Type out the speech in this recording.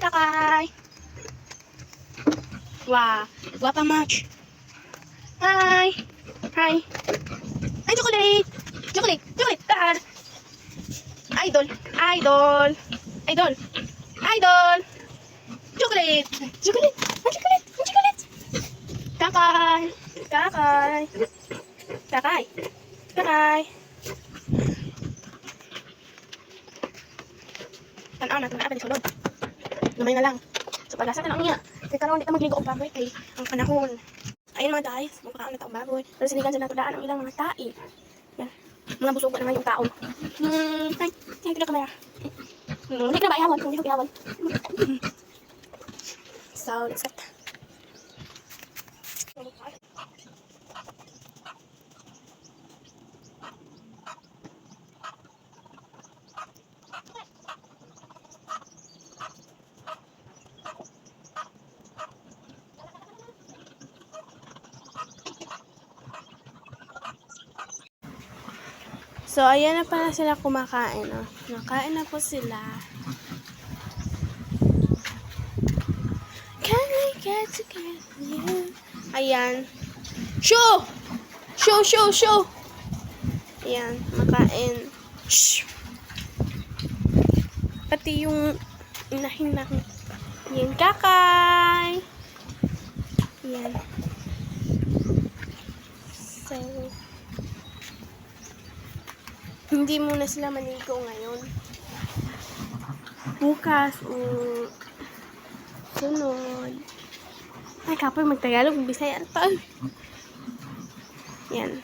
Wow. Guwapa match. Hi. Hi. Ay, chocolate. Chocolate. Chocolate. Dad. Idol. Idol. Idol. Idol. Chocolate. Chocolate. Ang chocolate. Ang chocolate. Kakay. Kakay. Kakay. Kakay. Tanaw na, tanaw na sulod. Gamay na lang. So, pag-asa na lang niya. Kaya karoon, di ka magligo og baboy kay ang panahon. Ayun mga guys, magpakaon na taong baboy. Pero sinigan sa natulaan ang ilang mga tai. Yan. Mga busugan naman yung taon. Hmm, ay, ay, pila kamera. Hmm, hindi ka na ba ihawan? Hindi ko ihawan. So, let's get. So, ayan na pala sila kumakain. Oh. Nakain na po sila. Can we get together? Ayan. Show! Show, show, show! Ayan, makain. Shh! Pati yung inahin na. Yan, kakay! Yan. So, hindi muna sila maligo ngayon. Bukas o sunod. Ay, kapoy magtagalog, bisaya pa. Yan.